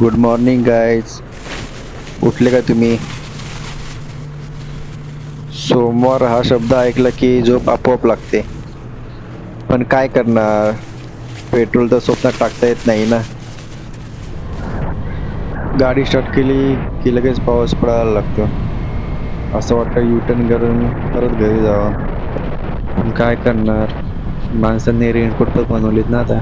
Good morning guys उठले का तुम्ही? सोमवार हा शब्द ऐकला की झोप आपोआप लागते. पण काय करणार? पेट्रोल तर स्वप्नात टाकता येत नाही ना. गाडी स्टार्ट केली की लगेच पाऊस पडायला लागतो. असं वाटतं युटर्न करून परत घरी जावं. पण काय करणार? माणसांनी रेनकोट पण बनवलीत ना आता.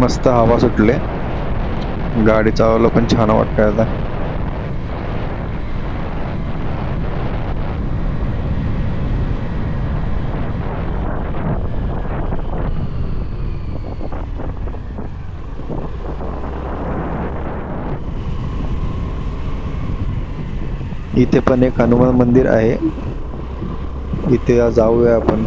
मस्त हवा सुटले. गाडी चालवलं पण छान वाटतंय आता. इथे पण एक हनुमान मंदिर आहे. इथे जाऊया आपण.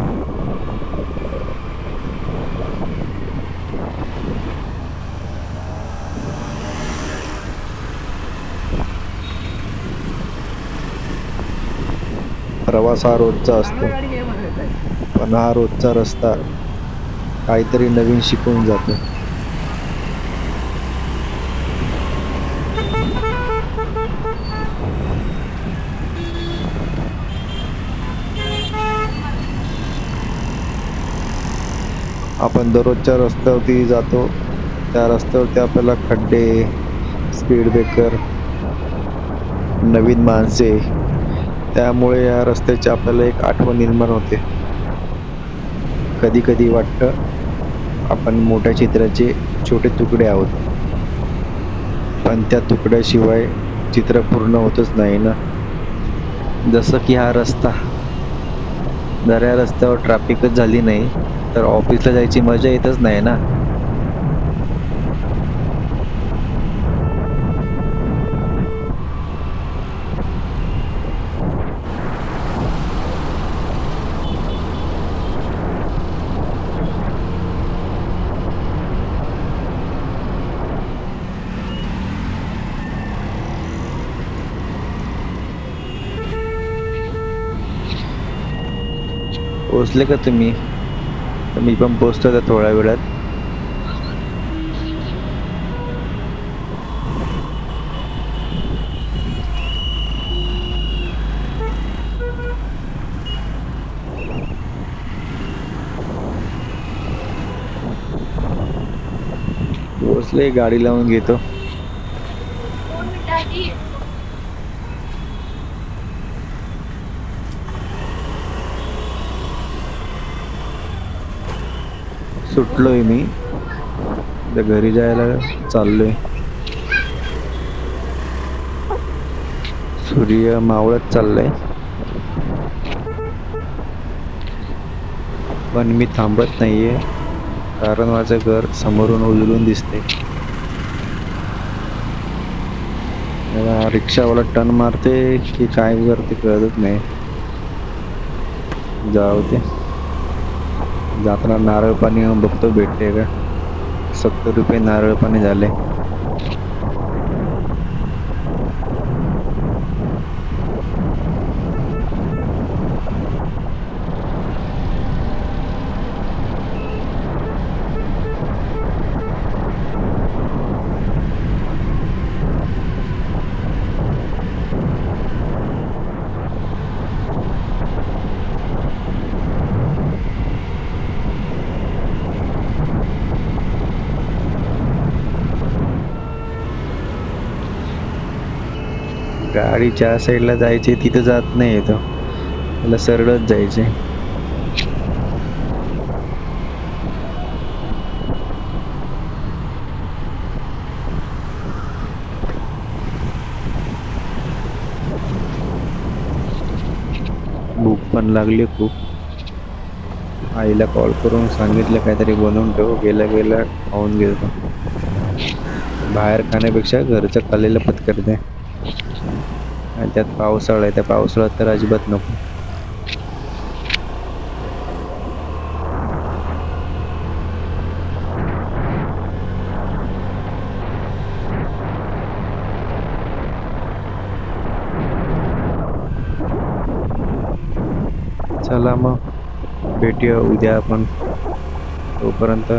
प्रवास हा रोजचा असतो. पण हा रोजचा रस्ता काहीतरी नवीन शिकून जातो. आपण दररोजच्या रस्त्यावरती जातो. त्या रस्त्यावरती आपल्याला खड्डे स्पीड ब्रेकर नवीन माणसे त्यामुळे या रस्त्याची आपल्याला एक आठवण निर्माण होते. कधी कधी वाटतं आपण मोठ्या चित्राचे छोटे तुकडे आहोत. पण त्या तुकड्याशिवाय चित्र पूर्ण होतच नाही ना? जसं की हा रस्ता. जर या रस्त्यावर ट्रॅफिकच झाली नाही तर ऑफिसला जायची मजा येतच नाही ना? पोचले का तुम्ही? तर मी पण पोचतो आता थोड्या वेळात. पोचले गाडी लावून घेतो. सुटलोय मी. त्या घरी जायला चाललोय. सूर्य मावळत चाललाय. पण मी थांबत नाहीये कारण माझं घर समोरून उजळून दिसते रिक्षावाला टर्न मारते की काय करते कळतच नाही. जाऊ ते जाताना नारळ पाणी बघतो भेटते का? सत्तर रुपये नारळ पाणी झाले. गाडी ज्या साईडला जायची तिथं जात नाही येतो त्याला सरळच जायचे. भूक पण लागली खूप. आईला कॉल करून सांगितलं काहीतरी बनवून ठेव. गेल्या गेल्या खाऊन गेलो बाहेर खाण्यापेक्षा घरचं खाल्लेलं पत्करते. आणि त्यात पावसाळा आहे त्या पावसाळ्यात तर अजिबात नको. चला मग भेटूया उद्या आपण. तोपर्यंत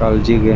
काळजी घे.